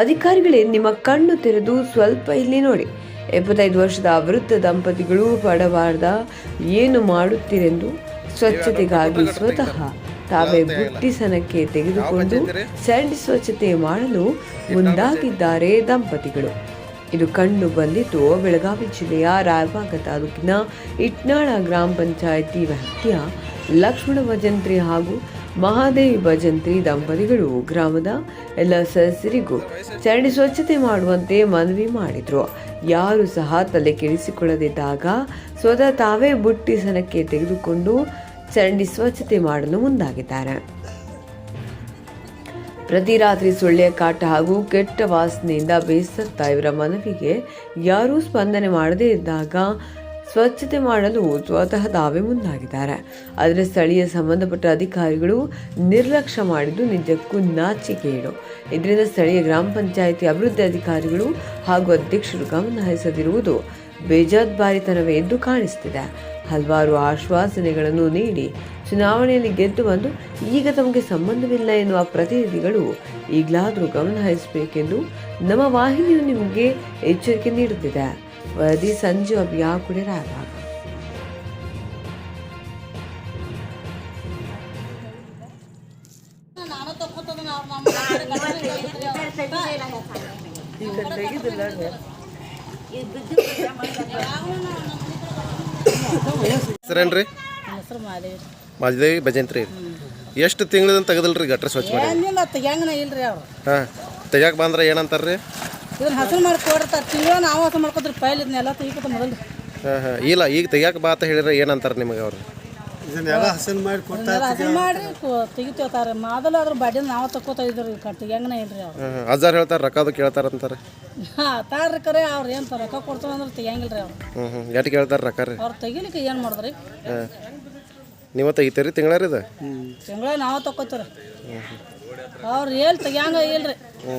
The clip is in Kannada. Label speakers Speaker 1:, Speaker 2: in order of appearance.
Speaker 1: ಅಧಿಕಾರಿಗಳೇ ನಿಮ್ಮ ಕಣ್ಣು ತೆರೆದು ಸ್ವಲ್ಪ ಇಲ್ಲಿ ನೋಡಿ. ಎಪ್ಪತ್ತೈದು ವರ್ಷದ ವೃದ್ಧ ದಂಪತಿಗಳು ಪಡಬಾರ್ದ ಏನು ಮಾಡುತ್ತೀರೆಂದು ಸ್ವಚ್ಛತೆಗಾಗಿ ಸ್ವತಃ ತಾವೇ ಬುಟ್ಟಿಸನಕ್ಕೆ ತೆಗೆದುಕೊಂಡು ಸ್ಯಾಂಡ್ ಸ್ವಚ್ಛತೆ ಮಾಡಲು ಮುಂದಾಗಿದ್ದಾರೆ ದಂಪತಿಗಳು. ಇದು ಕಂಡು ಬಂದಿದ್ದು ಬೆಳಗಾವಿ ಜಿಲ್ಲೆಯ ರಾಯಬಾಗ ತಾಲೂಕಿನ ಇಟ್ನಾಳ ಗ್ರಾಮ ಪಂಚಾಯಿತಿ ವ್ಯಾಪ್ತಿಯ ಲಕ್ಷ್ಮಣ ಭಜಂತ್ರಿ ಹಾಗೂ ಮಹಾದೇವಿ ಭಜಂತ್ರಿ ದಂಪತಿಗಳು ಗ್ರಾಮದ ಎಲ್ಲ ಸದಸ್ಯರಿಗೂ ಚರಂಡಿ ಸ್ವಚ್ಛತೆ ಮಾಡುವಂತೆ ಮನವಿ ಮಾಡಿದ್ರು. ಯಾರು ಸಹ ತಲೆ ಕೆಡಿಸಿಕೊಳ್ಳದಿದ್ದಾಗ ಸ್ವತಃ ತಾವೇ ಬುಟ್ಟಿ ಸನಕ್ಕೆ ತೆಗೆದುಕೊಂಡು ಚರಂಡಿ ಸ್ವಚ್ಛತೆ ಮಾಡಲು ಮುಂದಾಗಿದ್ದಾರೆ. ಪ್ರತಿ ರಾತ್ರಿ ಸೊಳ್ಳೆಯ ಕಾಟ ಹಾಗೂ ಕೆಟ್ಟ ವಾಸನೆಯಿಂದ ಬೇಸತ್ತ ಇವರ ಮನವಿಗೆ ಯಾರೂ ಸ್ಪಂದನೆ ಮಾಡದೇ ಇದ್ದಾಗ ಸ್ವಚ್ಛತೆ ಮಾಡಲು ಸ್ವತಃ ತಾವೇ ಮುಂದಾಗಿದ್ದಾರೆ. ಆದರೆ ಸ್ಥಳೀಯ ಸಂಬಂಧಪಟ್ಟ ಅಧಿಕಾರಿಗಳು ನಿರ್ಲಕ್ಷ್ಯ ಮಾಡಿದ್ದು ನಿಜಕ್ಕೂ ನಾಚಿಕೆಯೇಡು ಇದರಿಂದ ಸ್ಥಳೀಯ ಗ್ರಾಮ ಪಂಚಾಯಿತಿ ಅಭಿವೃದ್ಧಿ ಅಧಿಕಾರಿಗಳು ಹಾಗೂ ಅಧ್ಯಕ್ಷರು ಗಮನ ಹರಿಸದಿರುವುದು ಬೇಜವಾಬ್ದಾರಿತನವೇ ಎಂದು ಕಾಣಿಸ್ತಿದೆ ಹಲವಾರು ಆಶ್ವಾಸನೆಗಳನ್ನು ನೀಡಿ ಚುನಾವಣೆಯಲ್ಲಿ ಗೆದ್ದು ಬಂದು ಈಗ ತಮಗೆ ಸಂಬಂಧವಿಲ್ಲ ಎನ್ನುವ ಪ್ರತಿನಿಧಿಗಳು ಈಗಲಾದರೂ ಗಮನ ಹರಿಸಬೇಕೆಂದು ನಮ್ಮ ವಾಹಿನಿಯು ನಿಮಗೆ ಎಚ್ಚರಿಕೆ ನೀಡುತ್ತಿದೆ. ವರದಿ ಸಂಜು ಅಭಿಯಾಕುಡೆ ರಾಯಭಾಗ
Speaker 2: ಹೆಸರೇನ್ರಿ
Speaker 3: ಹೆಸರು ಮಾದೇವಿ
Speaker 2: ಮಾದೇವಿ ಭಜಂತ್ರಿ. ಎಷ್ಟು ತಿಂಗಳದಿಂದ ತೆಗೆದಿಲ್ರಿ ಗಟ್ರ ಸ್ವಚ್ಛ ಮಾಡಿ?
Speaker 3: ಏನಿಲ್ಲ ತೆಗ್ಯಾಂಗನ ಇಲ್ರಿ ಅವ್ರು.
Speaker 2: ಹಾಂ ತೆಗ್ಯಾಕ ಬಂದ್ರೆ ಏನಂತಾರ್ರಿ?
Speaker 3: ಇದನ್ನ ಹಸನ್ ಮಾಡಿ ಕೊಡ್ತಾರೆ ತಿಂಗಳ ನಾವು ಹಸರು ಮಾಡ್ಕೊತೀರಿ ಪೈಲ್ ಇದನ್ನೆಲ್ಲ ತೆಗಿಕೋತ ಮೊದಲು.
Speaker 2: ಹಾಂ ಹಾಂ. ಇಲ್ಲ ಈಗ ತೆಗ್ಯಾಕ ಬಾ ಅಂತ ಹೇಳಿದ್ರೆ ಏನಂತಾರೆ ನಿಮಗೆ ಅವ್ರು?
Speaker 4: ಇದನ್ನೆಲ್ಲ ಹಸನ್ ಮಾಡಿ ಕೊಡ್ತಾ
Speaker 3: ಇದನ್ನೆಲ್ಲ ಹಸರು ಮಾಡಿ ತೆಗಿತೇವ್ತಾರೆ ಮೊದಲು ಅದ್ರ ಬಡ್ಡಿನ ನಾವು ತಕ್ಕೋತಾ ಇದ್ರಿ ತೆಗ್ಯಾಂಗನ ಇಲ್ರಿ ಅವ್ರು?
Speaker 2: ಹಾಂ ಹಾಂ. ಅಜ್ಜಾರ್ ಹೇಳ್ತಾರೆ ರೊಕ್ಕದು ಕೇಳ್ತಾರಂತಾರೆ?
Speaker 3: ಹಾಂ ತಾಳ್ರಿ ಕರೆ ಅವ್ರು ಏನು ರೊಕ್ಕ ಕೊಡ್ತಾರೆ ಅಂದ್ರೆ ತೆಗಿಯಂಗಿಲ್ರಿ ಅವ್ರು.
Speaker 2: ಹ್ಞೂ ಹ್ಞೂ ಎಟ್ಟು ಕೇಳ್ತಾರೆ ರೊಕ್ಕ ರೀ?
Speaker 3: ಅವ್ರು ತೆಗಿಲಿಕ್ಕೆ ಏನು ಮಾಡಿದ್ರಿ?
Speaker 2: ಹಾಂ. ನೀವು ತೆಗಿತೀರಿ ತಿಂಗಳಾರಿ ಇದು?
Speaker 3: ತಿಂಗಳ ನಾವು ತಕ್ಕೋತೀರಿ ಅವ್ರು ಎಲ್ಲಿ ತೆಗಿಯಂಗ ಇಲ್ರಿ.
Speaker 2: ಹ್ಞೂ